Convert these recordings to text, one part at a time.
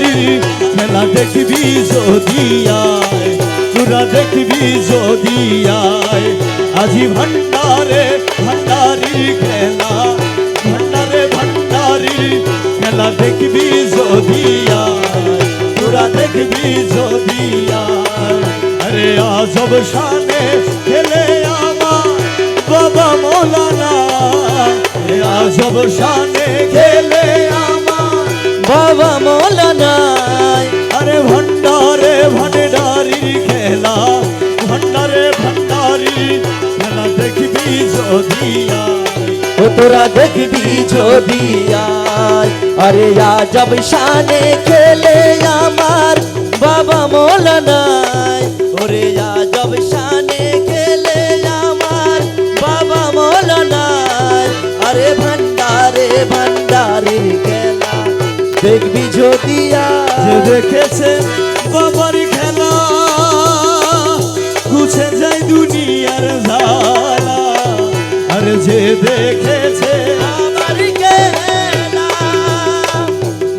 ভান্ডারি খেলা দেখবি যদি আয় তোরা দেখবি যদি আয়। আজি ভান্ডারে ভান্ডারি খেলা, ভান্ডারে ভান্ডারি খেলা দেখবি যদি আয় তোরা দেখবি যদি আয়। আরে আজব শানে খেলে আমার বাবা মৌলানা আজব শানে খেলে বাবা মৌলানাই আরে ভণ্ডারে ভণ্ডারি খেলা। ভণ্ডারে ভণ্ডারি খেলা দেখবি যদি আয়। ও তোরা দেখবি যদি আয়। আরে আজব শানে খেলে আমার বাবা মৌলানাই দেখেছে।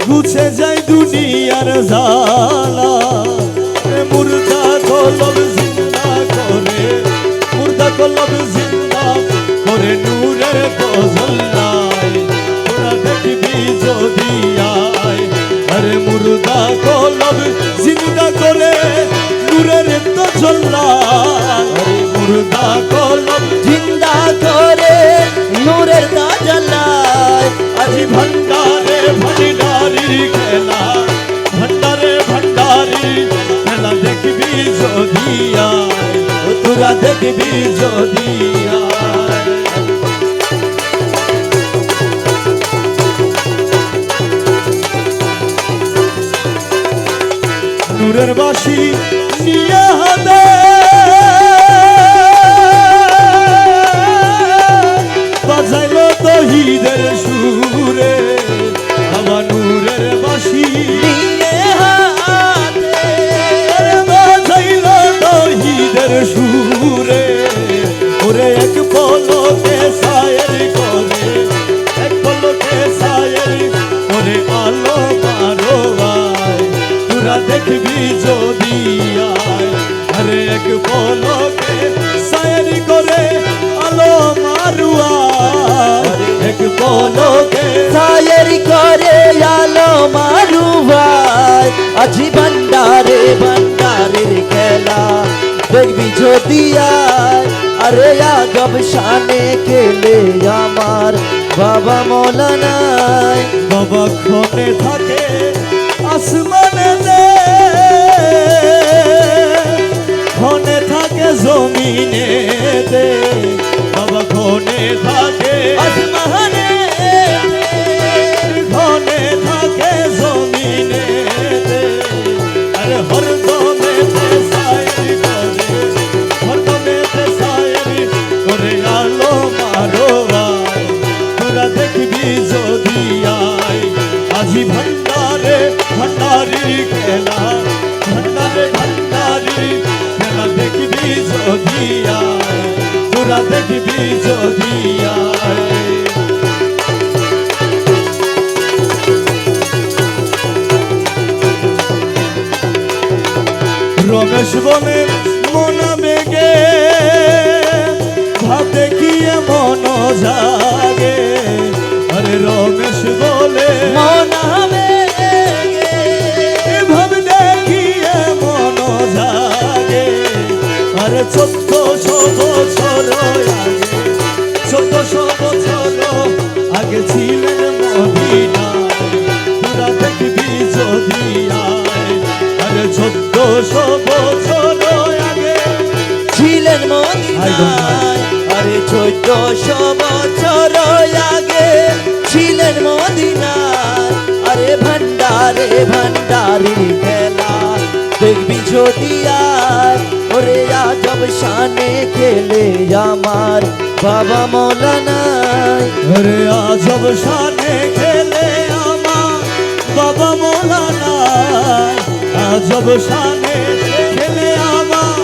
গুছে যায় দুনিয়ার জালা মুর্দা কলব জিন্দা করে মুর্দা কলব জিন্দা যদি তোরা দেখবি যদি আয়। নূরের বাসি নিয়ে দেখবি যদি আরে এক পলকে সায়ের করে আলো মারুয়া। এক পলকে সায়েরি করে আলো মারু ভাই আজি ভান্ডারে ভান্ডারের খেলা দেখবি যদি আরে আজব শানে খেলে আমার বাবা মৌলানাই বাবা ক্ষণে থাকে আসমানে জমিনে দে থাকে। আসমানে ক্ষণে থাকে জমিনে দে। আরে হরদমে করে হরদমে সাইরি করে আলো মারো তোরা দেখবি যদি আয় আজি ভণ্ডারে ভণ্ডারি খেলা আয় তোরা দেখবি যদি আয় রমেশ বলে মনা বেগে ভাব দেখিয়ে মন জাগে। আরে রমেশ বলে মনাবে আগে ছিলেন মদিনায় তোরা দেখবি যদি আরে চোদ্দশো বছর আগে। ছিলেন মদিনায় আরে চোদ্দশো বছর আগে। ছিলেন মদিনায় আরে ভান্ডারে ভান্ডারি খেলা। দেখবি যদি আর ওরে আজব শানে খেলে আমার বাবা মৌলানাই আরে আজব শানে খেলে আমার বাবা মৌলানা আজব শানে খেলে আমার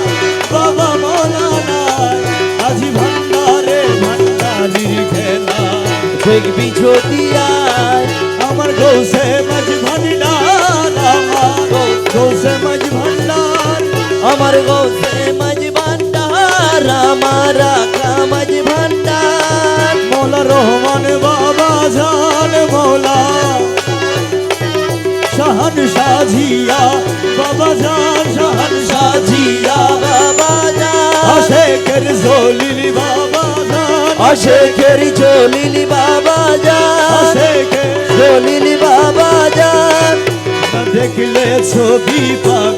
বাবা মৌলানা আজি ভান্ডারে ভান্ডারি খেলা। দেখবি যদি আমার গৌসে ভোলা সহন সাজিয়া বাবা যা সহন সাজিয়া বাবা যা আশেকের জলিলি বাবা যা আশেকের জলিলি বাবা যা আশেকের জলিলি বাবা যা দেখলে ছবি পাগ